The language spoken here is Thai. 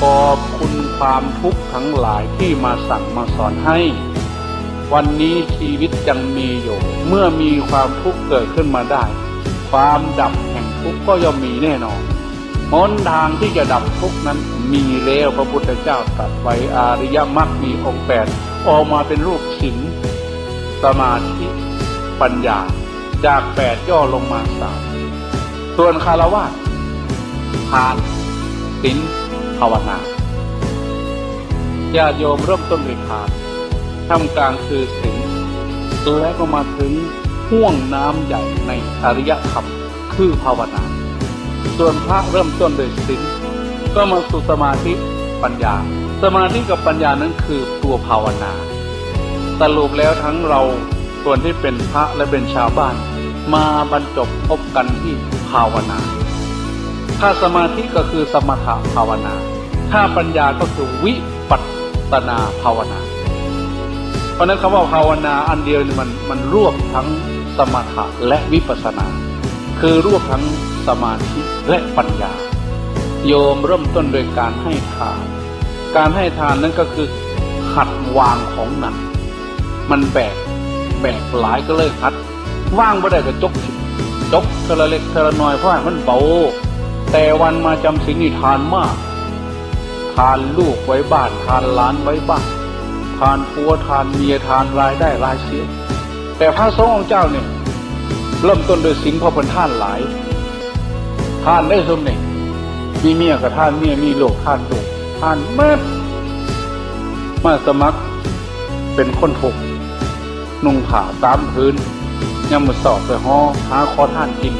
ขอบคุณความทุกข์ทั้งหลายที่มาสั่งมาสอนให้ วันนี้ชีวิตยังมีอยู่ เมื่อมีความทุกข์เกิดขึ้นมาได้ ความดับแห่งทุกข์ก็ย่อมมีแน่นอนหนทางที่จะดับทุกข์นั้นมีแล้วพระพุทธเจ้าตรัสไว้อาริยมรรคมีองค์แปดออกมาเป็นรูปศีลสมาธิปัญญาจากแปดย่อลงมาสามส่วนคารวะทานศีล ภาวนาญาติโยมเริ่มต้นด้วยทานทำกลางคือศีลและก็มาถึงห่วงน้ำใหญ่ในอริยธรรมคือภาวนา ส่วนพระเริ่มต้นด้วยศีลก็มาสู่สมาธิปัญญา สมาธิกับปัญญานั้นคือตัวภาวนาสรุปแล้วทั้งเราส่วนที่เป็นพระและเป็นชาวบ้าน มาบรรจบพบกันที่ภาวนา ถ้าสมาธิก็คือสมถะภาวนา ถ้าปัญญาก็คือวิปัสสนาภาวนา เพราะนั้นคำว่าภาวนาอันเดียวนี่มันมันรวบทั้งสมถะและวิปัสสนา คือรวบทั้งสมาธิและปัญญา โยมเริ่มต้นโดยการให้ทาน การให้ทานนั้นก็คือหัดวางของหนัก มันแบกแบกหลายก็เลยหัดว่างไม่ได้ก็จกจกเทละเล็กเทละน้อยเพราะให้มันเบา แต่วันมาจำศีลนี่ทานมาก ทานลูกไว้บ้านทานหล้านไว้บ้านทานผัวทานเมียทานรายได้รายเสียแต่พระสงฆ์องค์เจ้าเนี่ยเริ่มต้นโดยศีลพระเป็นท่านหลายท่านได้สมเนี่ยมีเมียกับท่านเมียมีลูกท่านลูกท่านเมื่มาสมัครเป็นคนถกนุ่งผ้าตามพื้นยามมือสอบไปห่อหาคอท่านกิน